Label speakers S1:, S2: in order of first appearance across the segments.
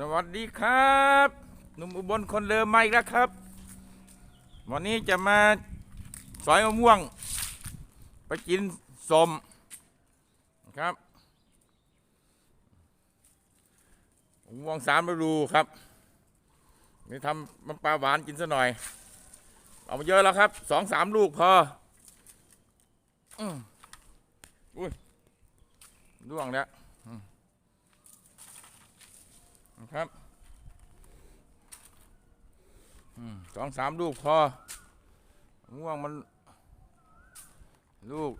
S1: สวัสดีครับหนุ่มอุบลคนเดิมมาอีกแล้วครับ วันนี้จะมาสอยมะม่วง ไปกินสมครับมะม่วงสามฤดูครับ นี่ทำมันปลาหวานกินซะหน่อย เอามาเยอะแล้วครับสองสามลูกพออืมอุ้ยร่วงแล้ว ครับสองสามลูกพอม่วงมัน ลูก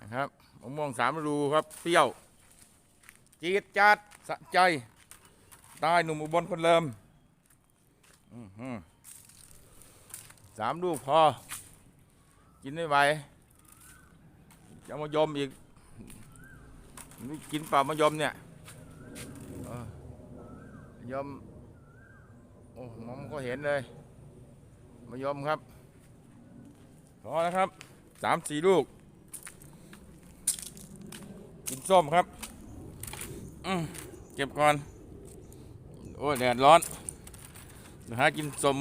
S1: นะครับมะม่วงสามฤดูครับเปรี้ยว จี๊ดจัดสะใจใต้หนุ่มอุบลคนเริ่มสามลูกพอ กินไม่ไหวจะมายมอีก กินเปล่ามายมเนี่ย ยมโอ้มองก็เห็นเลยมายมครับพอแล้วครับสามสี่ลูก กินส้มครับอืเก็บก่อน โอ้แดดร้อนเดี๋ยวหากินส้ม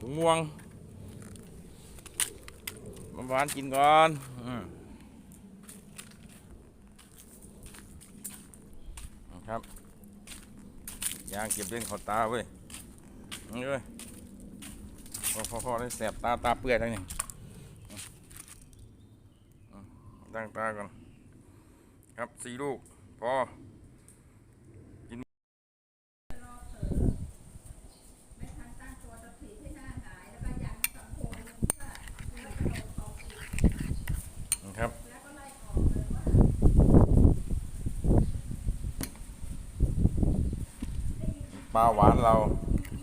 S1: ถุงม่วงมาหวานกินก่อนอืครับ ยางเก็บเล่นเขาตาเว้ยนี่เว้ยพอพอพอได้แสบตาตาเปื่อยทั้งนี้ตั้งตาก่อน ครับสี่ลูก พอ กินครับ ปลาหวานเรา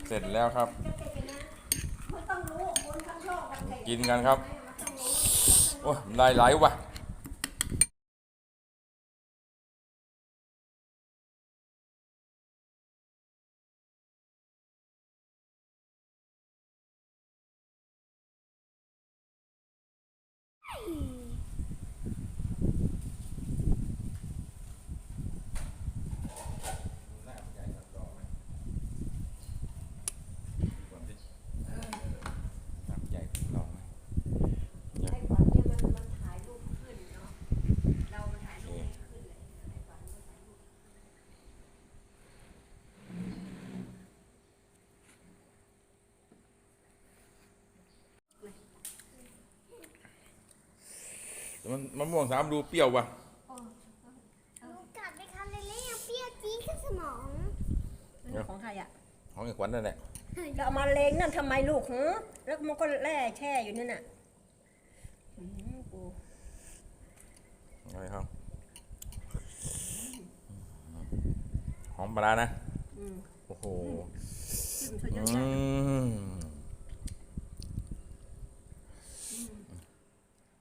S1: เสร็จแล้วครับ กินกันครับ โอ้ยได้ไหลว่ะน้ำใหญ่ลองไหม
S2: ไอ้ขวัญเนี่ยมันมันถ่ายรูปขึ้นเนาะ เรามันถ่ายรูปไม่ขึ้นเลยไอ้ขวัญมันถ่ายรูป
S1: แต่ มันมะม่วงสามดูเปรี้ยวว่ะ
S3: หนูกัดไปคำเล็กๆยังเปรี้ยวจี๊ดขึ้นสมอง
S2: ของใครอะ
S1: ของไอ้ขวัญนั่นแหละ
S2: แล้วเอามาเลงนั่นทำไมลูกหือแล้วมันก็แล่แช่อยู่นั่นน่ะอื้อหือกู
S1: อะไรครับหอมปลาร้านะ
S2: อืม
S1: โอ้โห
S2: จิ้มซะเย
S1: อื
S2: อะแยะ
S1: ม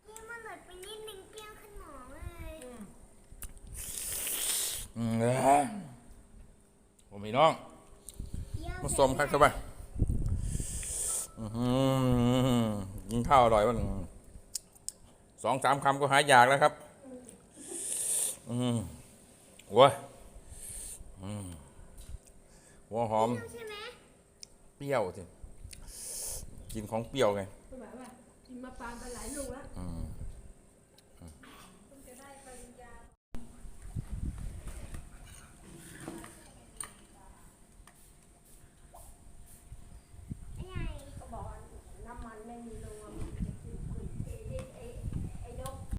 S3: นี่มันหลดไปนิดนึงเปรี้ยวขึ้นหมองเลย
S1: อืมเอ้ยผม พี่น้อง
S3: เปรี้ยว
S1: มาสมครับเข้าไปอื้อหือกินข้าวอร่อยวันสองสามคำก็หายอยากแล้วครับ อืมโว้ยอืมหัวหอม
S3: ใช่ไหม
S1: เปรี้ยวสิ กินของเปรี้ยวไง
S2: หมายว่ากินมาปานไปหลายลูกแล้ว
S1: อืม